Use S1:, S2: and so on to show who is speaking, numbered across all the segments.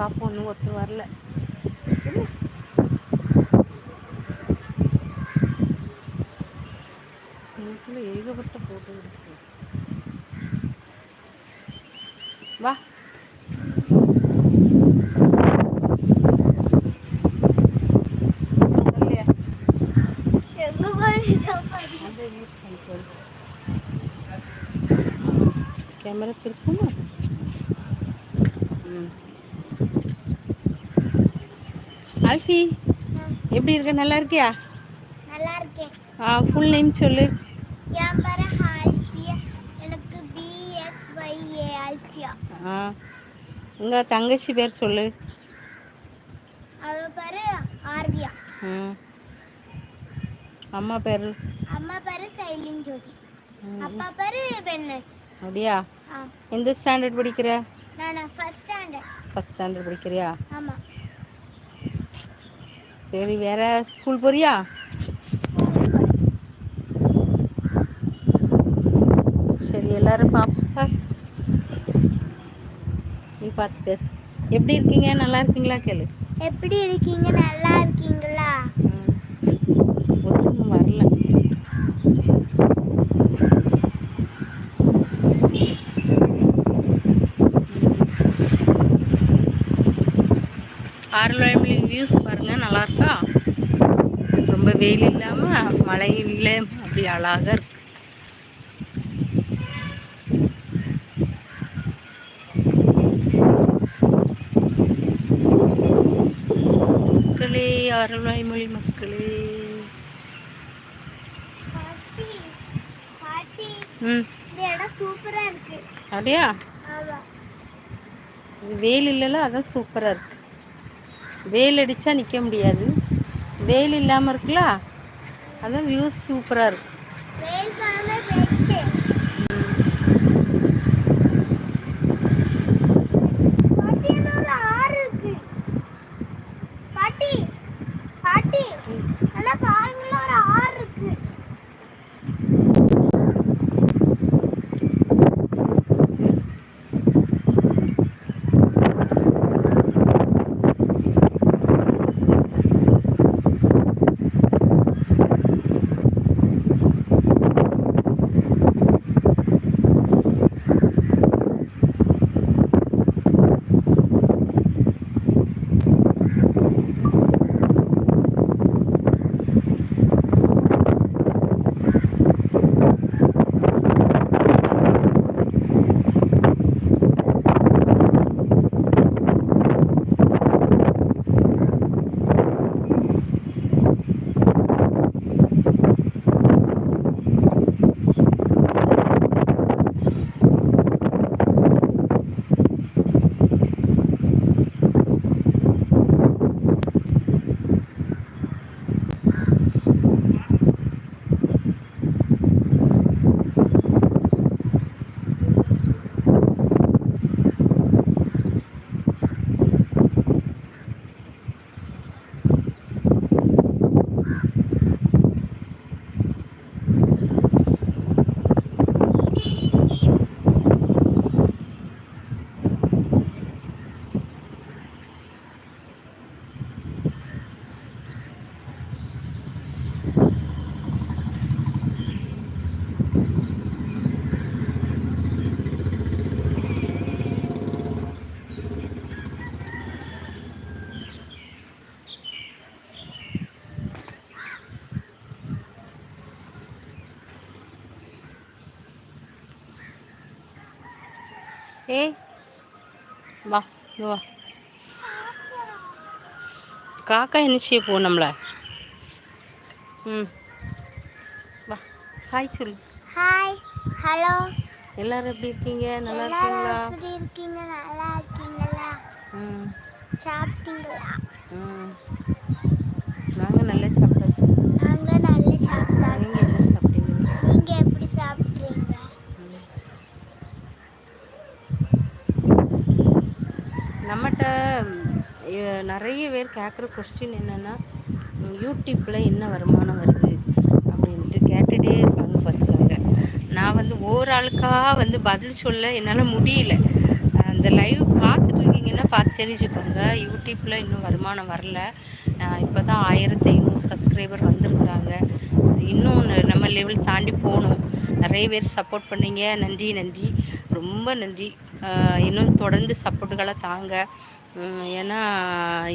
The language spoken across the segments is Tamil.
S1: சாப்பிட்ணும் ஒத்து வரல நல்லா இருக்கியா நல்லா இருக்கேன் ஆ ஃபுல் நேம் சொல்லு
S2: என் பேர் ஹால்ஃபியா எனக்கு பி எஸ் ஏ ஹால்ஃபியா ஆ
S1: உங்க தங்கச்சி பேர் சொல்லு
S2: அவ பேர் ஆர்வியா ம் அம்மா பேர் அம்மா பேர் சைலின் ஜோதி அப்பா பேர் வென்னஸ்
S1: அப்படியா எந்த ஸ்டாண்டர்ட் படிக்கிற
S2: நான் ஃபர்ஸ்ட் ஸ்டாண்டர்ட்
S1: ஃபர்ஸ்ட் ஸ்டாண்டர்ட் படிக்கிறியா ஆமாம் சரி வேற ஸ்கூல் போறியா சரி எல்லாரும் பாப்பா நீ பார்த்து பேசு எப்படி இருக்கீங்க நல்லா இருக்கீங்களா கேளு
S2: எப்படி இருக்கீங்க நல்லா இருக்கீங்களா ஒத்துக்கும் வரல
S1: ஆறு வியூஸ் நல்லா இருக்கா ரொம்ப வெயில் இல்லாம மழை இல்லை அப்படி அழகாக இருக்கு மக்களே அருள்வாய்மொழி மக்களே அப்படியா வெயில் இல்லைல்ல அதான் சூப்பராக இருக்கு வெயில் அடித்தா நிற்க முடியாது வெயில் இல்லாமல் இருக்குல்ல அதான் வியூஸ் சூப்பராக
S2: இருக்கும்
S1: இதுவா காக்கா என்ன செய்ய போ நம்மள ம் வா ஹாய் சொல்லு
S2: ஹாய் ஹலோ
S1: எல்லாரும் எப்படி இருக்கீங்க நல்லா இருக்கீங்களா
S2: எப்படி இருக்கீங்க நல்லா இருக்கீங்களா ம் சாப்பிட்டீங்களா ம்
S1: நாங்கள் நல்லா சாப்பிட்டோம்
S2: நாங்கள் நல்லா சாப்பிட்டோம்
S1: நிறைய பேர் கேட்குற கொஸ்டின் என்னென்னா யூடியூப்பில் என்ன வருமானம் வருது அப்படின்ட்டு கேட்டுகிட்டே இருப்பாங்க ஃபஸ்ட்டாங்க நான் வந்து ஓராளுக்காக வந்து பதில் சொல்ல என்னால் முடியல அந்த லைவ் பார்த்துட்டு இருக்கீங்கன்னா பார்த்து தெரிஞ்சுக்கோங்க யூடியூப்பில் இன்னும் வருமானம் வரல இப்போ தான் ஆயிரத்தி ஐநூறு சப்ஸ்கிரைபர் வந்திருக்கிறாங்க இன்னும் நம்ம லெவல் தாண்டி போகணும் நிறைய பேர் சப்போர்ட் பண்ணீங்க நன்றி நன்றி ரொம்ப நன்றி இன்னும் தொடர்ந்து சப்போர்ட்டுகளை தாங்க ஏன்னா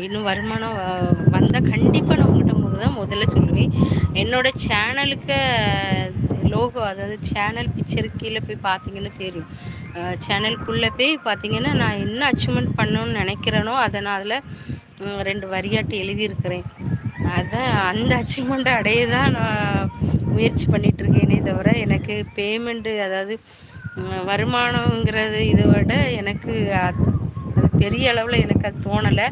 S1: இன்னும் வருமானம் வந்தால் கண்டிப்பாக நான் உங்கள்கிட்ட முதல் தான் முதல்ல சொல்லுவேன் என்னோடய சேனலுக்கு லோகோ அதாவது சேனல் பிக்சர் கீழே போய் பார்த்தீங்கன்னா தெரியும் சேனலுக்குள்ளே போய் பார்த்தீங்கன்னா நான் என்ன அச்சீவ்மெண்ட் பண்ணணும்னு நினைக்கிறேனோ அதை நான் அதில் ரெண்டு வரியாட்டு எழுதியிருக்கிறேன் அதை அந்த அச்சீவ்மெண்ட்டை அடைய தான் நான் முயற்சி பண்ணிகிட்ருக்கேனே தவிர எனக்கு பேமெண்ட்டு அதாவது வருமானங்கிறது இதை விட எனக்கு பெரிய அளவில் எனக்கு அது தோணலை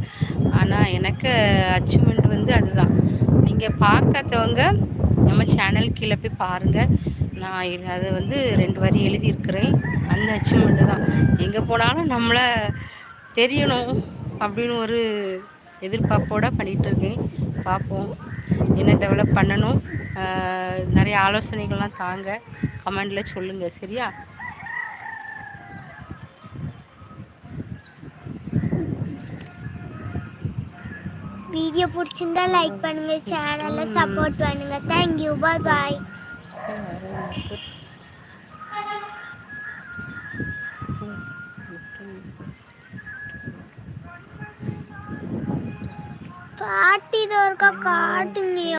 S1: ஆனால் எனக்கு அச்சீவ்மெண்ட் வந்து அதுதான் நீங்கள் பார்க்காதவங்க நம்ம சேனல் கீழே போய் பாருங்கள் நான் அதை வந்து ரெண்டு வரி எழுதியிருக்கிறேன் அந்த அச்சீவ்மெண்ட்டு தான் எங்கே போனாலும் நம்மளை தெரியணும் அப்படின்னு ஒரு எதிர்பார்ப்போடு பண்ணிகிட்ருக்கேன் பார்ப்போம் என்ன டெவலப் பண்ணணும் நிறைய ஆலோசனைகள்லாம் தாங்க கமெண்டில் சொல்லுங்கள் சரியா
S2: வீடியோ பிடிச்சிருந்தா லைக் பண்ணுங்க சேனல்ல சப்போர்ட் பண்ணுங்க தேங்க்யூ பாய் பாய் பாட்டி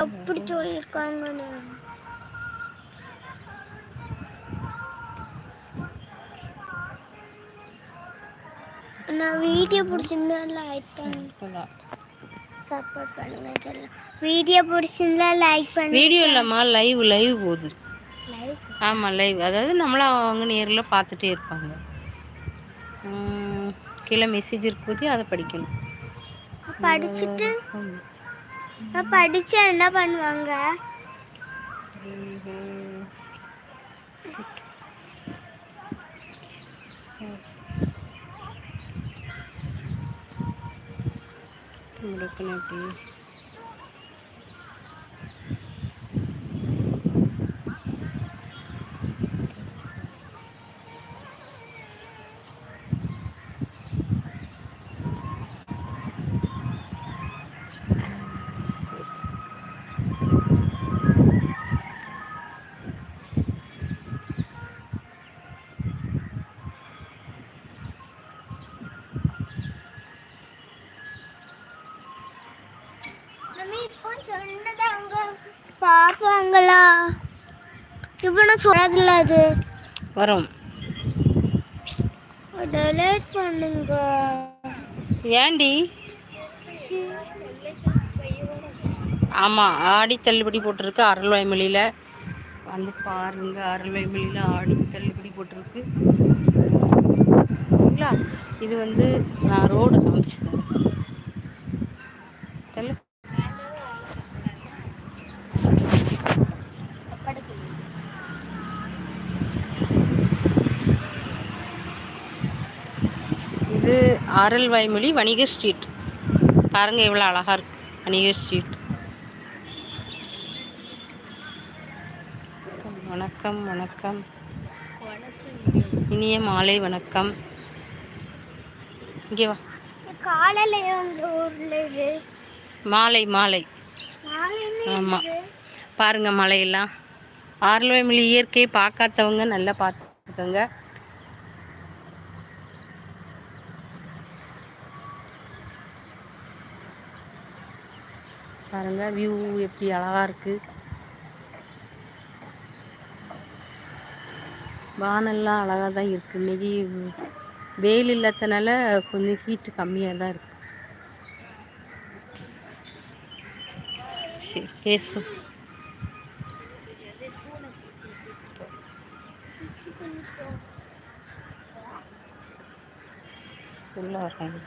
S2: எப்படி சொல்லியிருக்காங்கன்னு நான் வீடியோ லைக் சப்போர்ட் பண்ணுங்க சொல்லலாம் வீடியோ பிடிச்சிருந்தா லைக் பண்ணுங்க
S1: வீடியோ இல்லைம்மா லைவ் லைவ் போகுது ஆமாம் லைவ் அதாவது நம்மளும் அவங்க நேரில் பார்த்துட்டே இருப்பாங்க கீழே மெசேஜ் இருக்குது அதை படிக்கணும்
S2: படிச்சுட்டு படிச்சா என்ன பண்ணுவாங்க நம்ம அப்படியே சொல்லுவாங்களா இவனும் சொல்றதில்ல அது வரும் டெலேட் பண்ணுங்க
S1: ஏண்டி ஆமாம் ஆடி தள்ளுபடி போட்டிருக்கு அருள்வாய் அருள்வாய்மொழியில் வந்து பாருங்க அருள்வாய்மொழியில் ஆடி தள்ளுபடி போட்டிருக்கு சரிங்களா இது வந்து நான் ரோடு காமிச்சு ஆரல் வாய்மொழி வணிகர் ஸ்ட்ரீட் பாருங்க எவ்வளோ அழகாக இருக்கு வணிகர் ஸ்ட்ரீட் வணக்கம் வணக்கம் இனிய மாலை வணக்கம் இங்கே வா மாலை மாலை ஆமாம் பாருங்கள் மலையெல்லாம் ஆரல்வாய்மொழி இயற்கையை பார்க்காதவங்க நல்லா பார்த்துக்கோங்க பாருங்க வியூ எப்படி அழகாக இருக்குது வானெல்லாம் அழகாக தான் இருக்குது இன்னைக்கு வெயில் இல்லாதனால கொஞ்சம் ஹீட்டு கம்மியாக தான் இருக்குது பேசும் உள்ள வர்றாங்க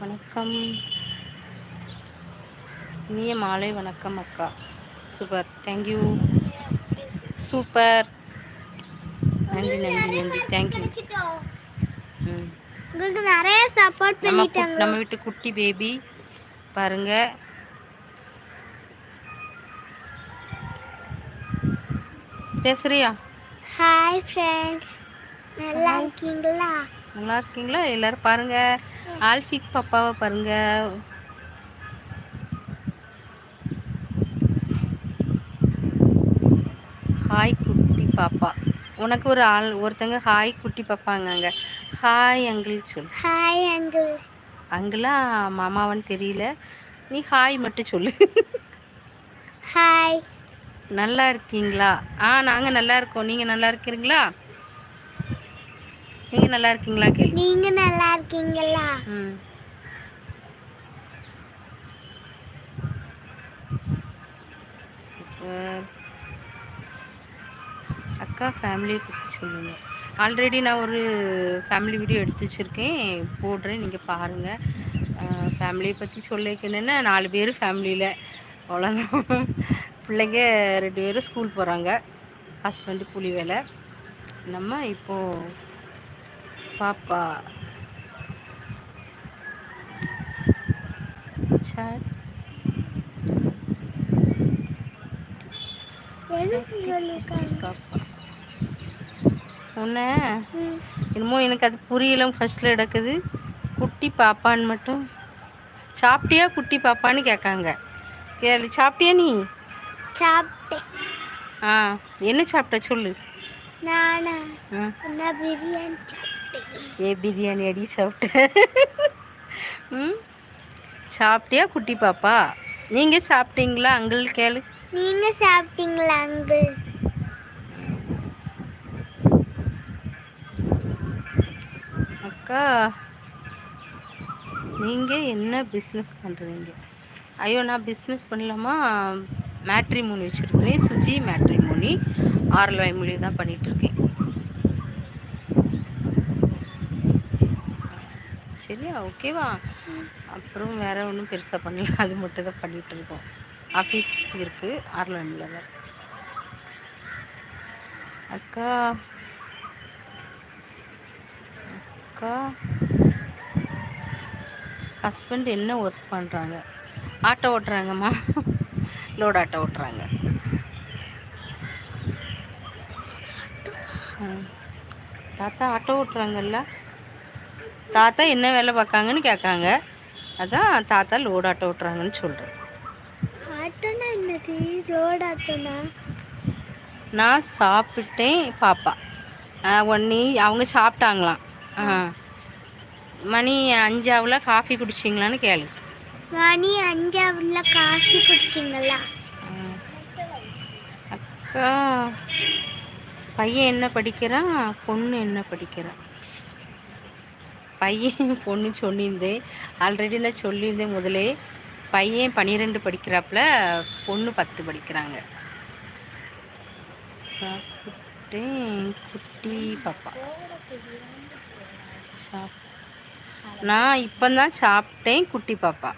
S1: வணக்கம் இனிய மாலை வணக்கம் அக்கா சூப்பர் தேங்க்யூ சூப்பர் நன்றி நன்றி நன்றி தேங்க்யூ
S2: ம் உங்களுக்கு நிறைய சப்போர்ட் பண்ணிட்டாங்க
S1: நம்ம வீட்டு குட்டி பேபி பாருங்க பேசுறியா
S2: ஹாய் ஃப்ரெண்ட்ஸ் நல்லா இருக்கீங்களா
S1: நல்லா இருக்கீங்களா எல்லாரும் பாருங்க ஆல்ஃபிக் பாப்பாவை பாருங்க ஹாய் குட்டி பாப்பா உனக்கு ஒரு ஆள் ஒருத்தங்க ஹாய் குட்டி பாப்பாங்க ஹாய் அங்கிள் சொல்
S2: ஹாய் அங்கிள்
S1: அங்கிளா மாமாவான்னு தெரியல நீ ஹாய் மட்டும் சொல்லு ஹாய் நல்லா இருக்கீங்களா ஆ நாங்கள் நல்லா இருக்கோம் நீங்கள் நல்லா இருக்கிறீங்களா நீங்கள் நல்லா இருக்கீங்களா கேளு
S2: நீங்கள் நல்லா இருக்கீங்களா ம்
S1: அக்கா ஃபேமிலியை பற்றி சொல்லுங்கள் ஆல்ரெடி நான் ஒரு ஃபேமிலி வீடியோ எடுத்து வச்சுருக்கேன் போடுறேன் நீங்கள் பாருங்கள் ஃபேமிலியை பற்றி சொல்லிக்க என்னென்னா நாலு பேர் ஃபேமிலியில் அவ்வளோதான் பிள்ளைங்க ரெண்டு பேரும் ஸ்கூல் போகிறாங்க ஹஸ்பண்டு புளி வேலை நம்ம இப்போது பாப்பா சாட் உன்ன என்னமோ எனக்கு அது புரியல ஃபஸ்ட்டில் நடக்குது குட்டி பாப்பான்னு மட்டும் சாப்பிட்டியா குட்டி பாப்பான்னு கேட்காங்க கேள்வி சாப்பிட்டியா நீ
S2: சாப்பிட்டேன்
S1: ஆ என்ன சாப்பிட்ட சொல்லு
S2: நானா பிரியாணி சாப்பிட்டேன்
S1: ஏ பிரியாணி அடி சாப்பிட்டேன் ம் சாப்பிட்டியா குட்டி பாப்பா நீங்கள் சாப்பிட்டீங்களா அங்கிள் கேளு
S2: நீங்கள் சாப்பிட்டீங்களா அங்கிள்
S1: அக்கா நீங்கள் என்ன பிஸ்னஸ் பண்ணுறீங்க ஐயோ நான் பிஸ்னஸ் பண்ணலாமா மேட்ரி மூணி சுஜி மேட்ரி மூணி ஆர்லவை மூலியம் தான் பண்ணிகிட்ருக்கேன் சரியா ஓகேவா அப்புறம் வேறு ஒன்றும் பெருசாக பண்ணல அது மட்டும் தான் பண்ணிகிட்டு இருக்கோம் ஆஃபீஸ் இருக்குது ஆர்லண்டில் தான் அக்கா அக்கா ஹஸ்பண்ட் என்ன ஒர்க் பண்ணுறாங்க ஆட்டோ ஓட்டுறாங்கம்மா லோட் ஆட்டோ ஓட்டுறாங்க தாத்தா ஆட்டோ ஓட்டுறாங்கல்ல தாத்தா என்ன வேலை பார்க்காங்கன்னு கேட்காங்க அதான் தாத்தா லோடாட்டம் ஆட்டோ ஓட்டுறாங்கன்னு சொல்கிறேன் நான் சாப்பிட்டேன் பாப்பா ஒன்னி அவங்க சாப்பிட்டாங்களாம் மணி அஞ்சாவில் காஃபி குடிச்சிங்களான்னு கேளு
S2: மணி அஞ்சாவில் காஃபி குடிச்சிங்களா
S1: அக்கா பையன் என்ன படிக்கிறான் பொண்ணு என்ன படிக்கிறான் பையன் பொண்ணு சொல்லியிருந்தேன் ஆல்ரெடி நான் சொல்லியிருந்தேன் முதலே பையன் பன்னிரெண்டு படிக்கிறாப்புல பொண்ணு பத்து படிக்கிறாங்க சாப்பிட்டேன் குட்டி பாப்பா சாப் நான் இப்போ தான் சாப்பிட்டேன் குட்டி பாப்பா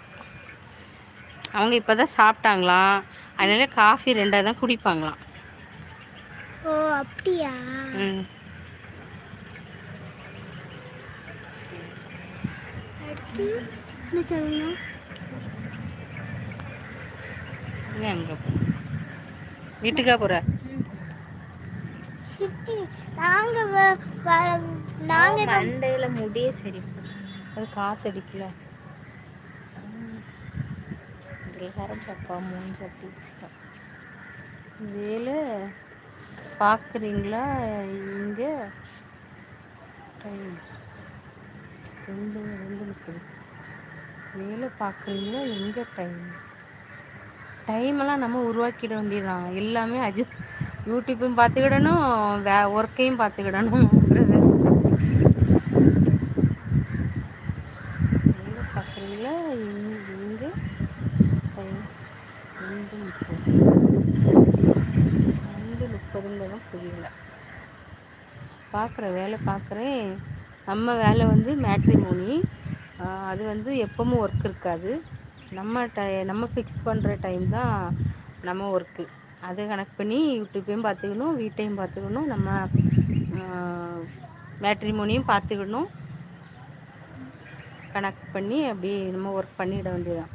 S1: அவங்க இப்போ தான் சாப்பிட்டாங்களாம் அதனால காஃபி ரெண்டாக தான் குடிப்பாங்களாம்
S2: ஓ அப்படியா ம்
S1: என்ன சொல்லுங்க அங்கே வீட்டுக்கா போற
S2: நாங்கள்
S1: நாங்கள் முடியே சரி அது காற்று அடிக்கல பாப்பா வேலை பார்க்குறீங்களா இங்கே ரெண்டு ரெண்டு நிற்குது வேலை பார்க்குறீங்களா எங்கே டைம் டைமெல்லாம் நம்ம உருவாக்கிட வேண்டியதான் எல்லாமே அஜி யூடியூப்பையும் பார்த்துக்கிடணும் வே ஒர்க்கையும் பார்த்துக்கிடணும் பார்க்குறீங்களா டைம் ரெண்டு பார்க்குற வேலை பார்க்குறேன் நம்ம வேலை வந்து மேட்ரிமோனி அது வந்து எப்பவும் ஒர்க் இருக்காது நம்ம டை நம்ம ஃபிக்ஸ் பண்ணுற டைம் தான் நம்ம ஒர்க்கு அதை கணக்கு பண்ணி யூடியூப்பையும் பார்த்துக்கணும் வீட்டையும் பார்த்துக்கணும் நம்ம மேட்ரிமோனியும் பார்த்துக்கணும் கனெக்ட் பண்ணி அப்படி நம்ம ஒர்க் பண்ணிட வேண்டியதான்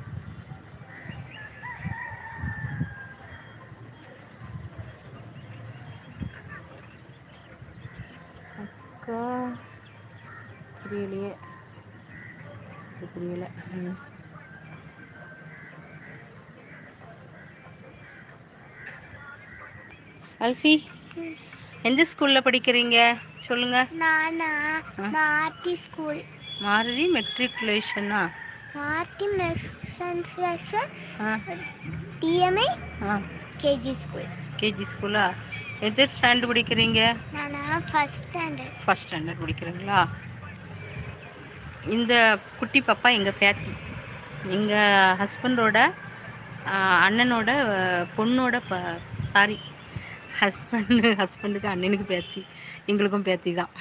S1: அல்ஃபி எந்த ஸ்கூல்ல படிக்கிறீங்க சொல்லுங்க
S2: நானா மாருதி ஸ்கூல்
S1: மாருதி மெட்ரிகுலேஷனா
S2: Maruthi matriculation TMI KG school
S1: KG ஸ்கூலா எது ஸ்டாண்டர்ட் படிக்கிறீங்க
S2: நானா ஃபர்ஸ்ட் ஸ்டாண்டர்ட்
S1: ஃபர்ஸ்ட் ஸ்டாண்டர்ட் படிக்கிறீங்களா இந்த குட்டி பாப்பா எங்கள் பேத்தி எங்கள் ஹஸ்பண்டோட அண்ணனோட பொண்ணோட ப சாரி ஹஸ்பண்டு ஹஸ்பண்டுக்கு அண்ணனுக்கு பேத்தி எங்களுக்கும் பேத்தி தான்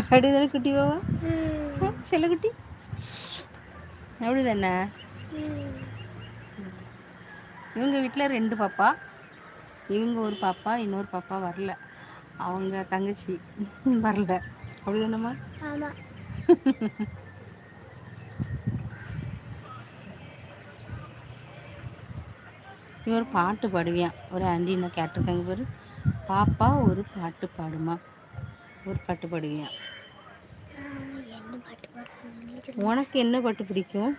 S1: அப்படிதானே குட்டி பாவா செல்ல குட்டி தானே இவங்க வீட்டில் ரெண்டு பாப்பா இவங்க ஒரு பாப்பா இன்னொரு பாப்பா வரல அவங்க தங்கச்சி வரல அப்படி தானம்மா ஆமாம் ஒரு பாட்டு பாடுவியான் ஒரு ஆண்டி என்ன கேட்டிருக்காங்க பேர் பாப்பா ஒரு பாட்டு பாடுமா ஒரு பாட்டு பாடுவியான் உனக்கு என்ன பாட்டு பிடிக்கும்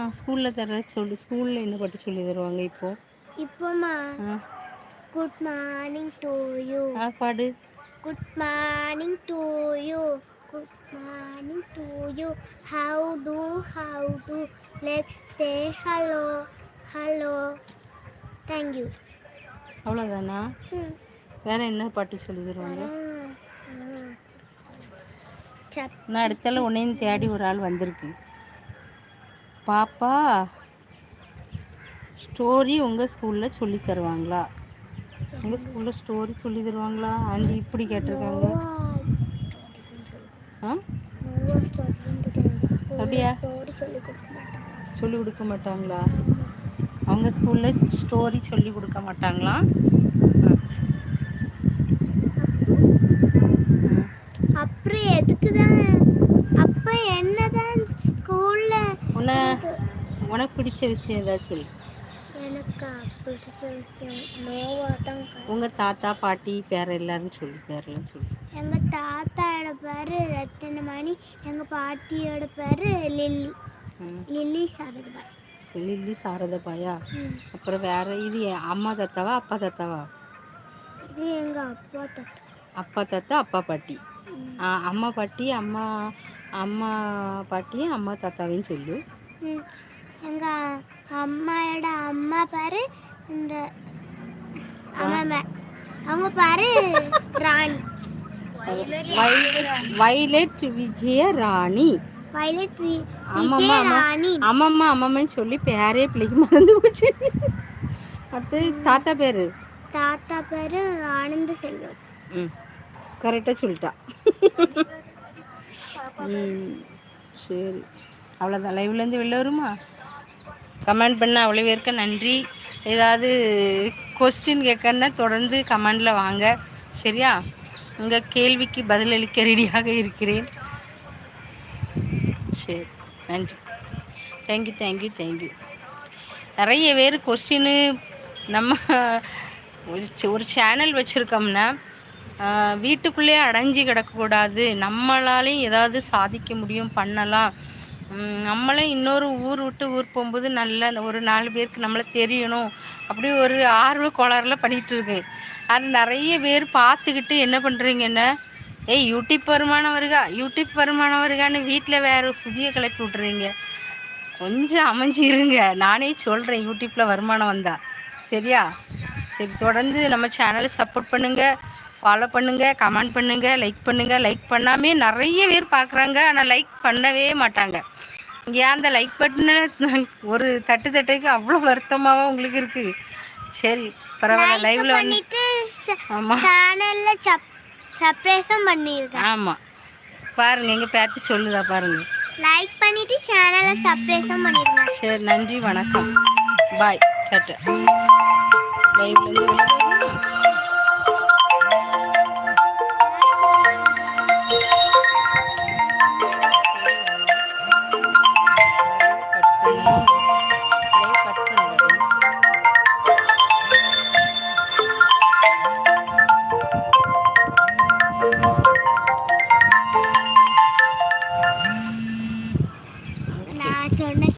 S1: ஆ ஸ்கூலில் தர சொல்லு ஸ்கூலில் என்ன பாட்டு சொல்லி தருவாங்க இப்போ
S2: இப்போமா குட் மார்னிங் டு யூ பாடு good morning to you good morning to you How do, how do? Let's say hello hello thank you
S1: அவ்வளோதானா வேற என்ன பாட்டு சொல்லி தருவாங்க நான் அடுத்தால உன்னையும் தேடி ஒரு ஆள் வந்திருக்கு பாப்பா ஸ்டோரி உங்கள் ஸ்கூலில் சொல்லி தருவாங்களா எங்கள் ஸ்கூலில் ஸ்டோரி சொல்லி தருவாங்களா ஆண்டி இப்படி கேட்டிருக்காங்க ஆ அப்படியா சொல்லி கொடுக்க மாட்டாங்களா அவங்க ஸ்கூலில் ஸ்டோரி சொல்லி கொடுக்க மாட்டாங்களா
S2: அப்புறம் எதுக்கு அப்போ என்ன ஸ்கூலில்
S1: உன உனக்கு பிடிச்ச விஷயம் ஏதாச்சும் சொல்லு உங்க தாத்தா பாட்டி பேர் எல்லாரும் சொல்லு பேரெல்லாம் சொல்லு
S2: எங்க தாத்தாவோட பேரு ரத்தினமணி எங்க பாட்டியோட பேரு லில்லி லில்லி சாரதா
S1: லில்லி சாரதபாயா அப்புறம் வேற இது அம்மா தாத்தாவா அப்பா தாத்தாவா
S2: இது எங்க அப்பா தாத்தா
S1: அப்பா தாத்தா அப்பா பாட்டி அம்மா பாட்டி அம்மா அம்மா பாட்டியும் அம்மா தாத்தாவையும் சொல்லு
S2: எங்க அம்மாவோட அம்மா பாரு இந்த அவங்க பாரு ராணி
S1: வைலட் விஜய ராணி
S2: வைலட் ஆமாம்மா
S1: ஆமாம்மா ஆமாம்மான்னு சொல்லி பேரே பிள்ளைக்கு மறந்து போச்சு அடுத்து தாத்தா பேர்
S2: தாத்தா பேரு ஆனந்த செல்வம் ம்
S1: கரெக்டாக சொல்லிட்டா ம் சரி அவ்வளோதான் இருந்து வெளில வருமா கமெண்ட் பண்ண அவ்வளோ பேருக்கு நன்றி ஏதாவது கொஸ்டின் கேட்கணுன்னா தொடர்ந்து கமெண்டில் வாங்க சரியா உங்கள் கேள்விக்கு பதிலளிக்க ரெடியாக இருக்கிறேன் சரி நன்றி தேங்க்யூ தேங்க்யூ தேங்க்யூ நிறைய பேர் கொஸ்டின்னு நம்ம ஒரு சேனல் வச்சுருக்கோம்னா வீட்டுக்குள்ளேயே அடைஞ்சு கிடக்கக்கூடாது நம்மளாலேயும் ஏதாவது சாதிக்க முடியும் பண்ணலாம் நம்மளும் இன்னொரு ஊர் விட்டு ஊர் போகும்போது நல்ல ஒரு நாலு பேருக்கு நம்மளை தெரியணும் அப்படி ஒரு ஆர்வ பண்ணிகிட்டு இருக்கு அது நிறைய பேர் பார்த்துக்கிட்டு என்ன பண்ணுறீங்கன்னா ஏய் யூடியூப் வருமானம் யூடியூப் வருமானம் வருகான்னு வீட்டில் வேறு சுதியை கிளப்பி விட்றீங்க கொஞ்சம் அமைஞ்சிருங்க நானே சொல்கிறேன் யூடியூப்பில் வருமானம் வந்தா சரியா சரி தொடர்ந்து நம்ம சேனலை சப்போர்ட் பண்ணுங்கள் ஃபாலோ பண்ணுங்கள் கமெண்ட் பண்ணுங்கள் லைக் பண்ணுங்கள் லைக் பண்ணாமே நிறைய பேர் பார்க்குறாங்க ஆனால் லைக் பண்ணவே மாட்டாங்க இங்கே அந்த லைக் பட்டனை ஒரு தட்டு தட்டுக்கு அவ்வளோ வருத்தமாக உங்களுக்கு இருக்கு சரி
S2: பரவாயில்ல லைவ்ல வந்து ஆமாம் சேனல்ல சப்ரைஸும் பண்ணியிருக்கேன்
S1: ஆமாம் பாருங்க எங்க பேத்து சொல்லுதா பாருங்க
S2: லைக் பண்ணிட்டு சேனலை சப்ரைஸும் பண்ணிருங்க
S1: சரி நன்றி வணக்கம் பாய் டாட்டா லைவ்ல